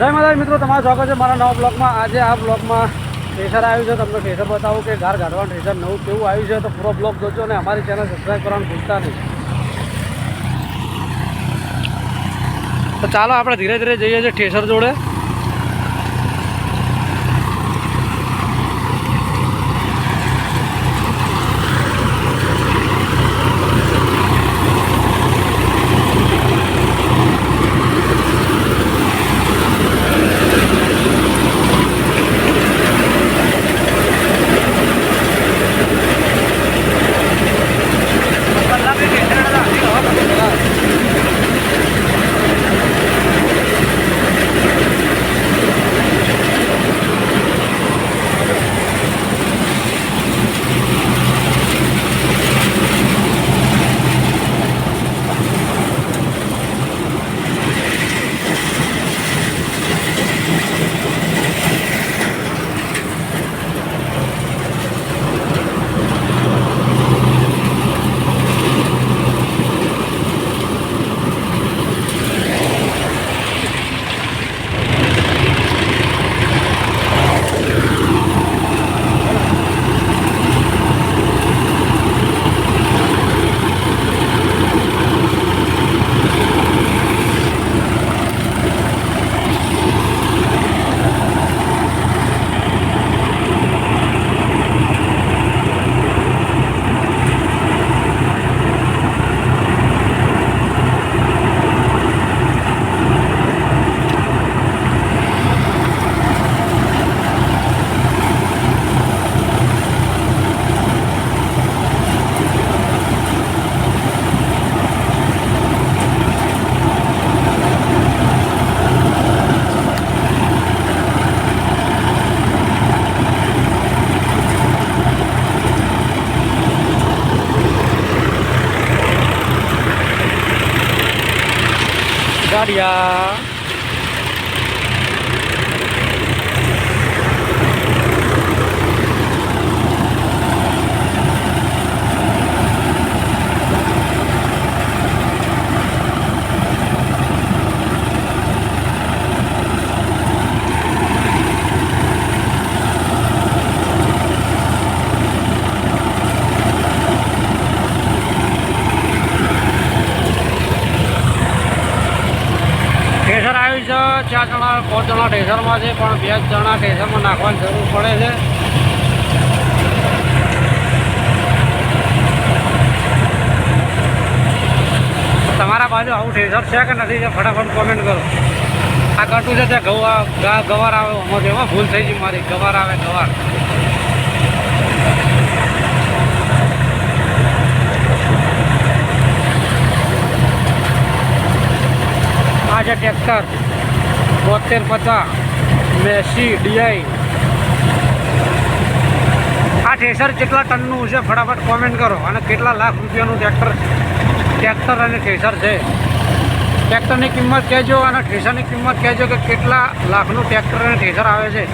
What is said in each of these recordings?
જય માતા મિત્રો, તમારું સ્વાગત છે મારા નવા બ્લોગમાં. આજે આ બ્લોગમાં ટ્રેસર આવ્યું છે. તમને ટ્રેસર બતાવું કે ઘર કાઢવાનું ટ્રેસર નવું કેવું આવ્યું છે તો પૂરો બ્લોગ જોજો અને અમારી ચેનલ સબસ્ક્રાઈબ કરવાનું ભૂલતા નહીં. તો ચાલો આપણે ધીરે ધીરે જઈએ છીએ ઠેસર જોડે. ગાડિયા ઠેસર આવ્યું છે ચાર જણા પાંચ જણા ઠેસરમાં છે, પણ બે જ જણા ઠેસરમાં નાખવાની જરૂર પડે છે. તમારા બાજુ આવું ઠેસર છે કે નથી? છે ફટાફટ કોમેન્ટ કરો. આ કટું છે, ત્યાં ગવા ગવાર આવે અમારે એમાં ભૂલ થઈ ગઈ મારી. ગવાર આવે, ગવાર. આ છે ટ્રેક્ટર બોતેર પચાસ મેસી ડીઆઈ. આ ઠેસર કેટલા ટનનું છે? ફટાફટ કોમેન્ટ કરો. અને કેટલા લાખ રૂપિયાનું ટ્રેક્ટર ટ્રેક્ટર અને થેસર છે? ટ્રેક્ટરની કિંમત કહેજો અને ઠેસરની કિંમત કહેજો કે કેટલા લાખનું ટ્રેક્ટર અને થેસર આવે છે.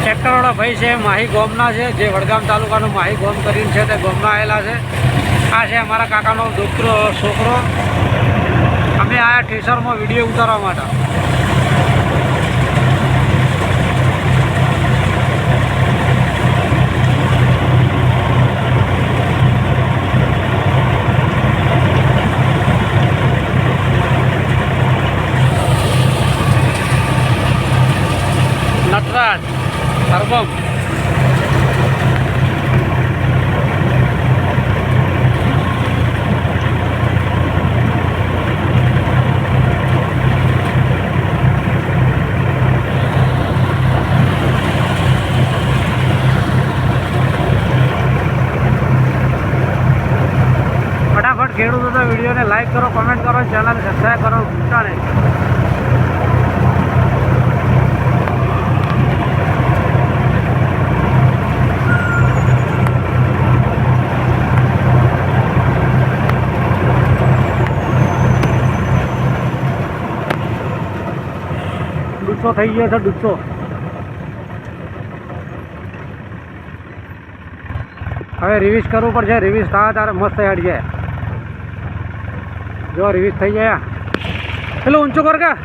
ટ્રેક્ટરવાળા ભાઈ છે, માહી ગોમના છે, જે વડગામ તાલુકાનું માહી ગોમ કરીને છે, તે ગોમના આવેલા છે. આ છે અમારા કાકાનો છોકરો છોકરો. અમે આ ઠેસરમાં વીડિયો ઉતારવા માટે. ખેડૂતો તો વિડીયોને લાઈક કરો કમેન્ટ કરો ચેનલ સબસ્ક્રાઈબ કરો ભૂલતા નહીં ડૂસો થઈ ગયો છે દુસો હવે રિવિઝ કરવું પડશે રિવિઝ થાય તારે મસ્ત હેડ જાય જો રિલીઝ થઈ ગયા. હેલો ઊંચો કર કા?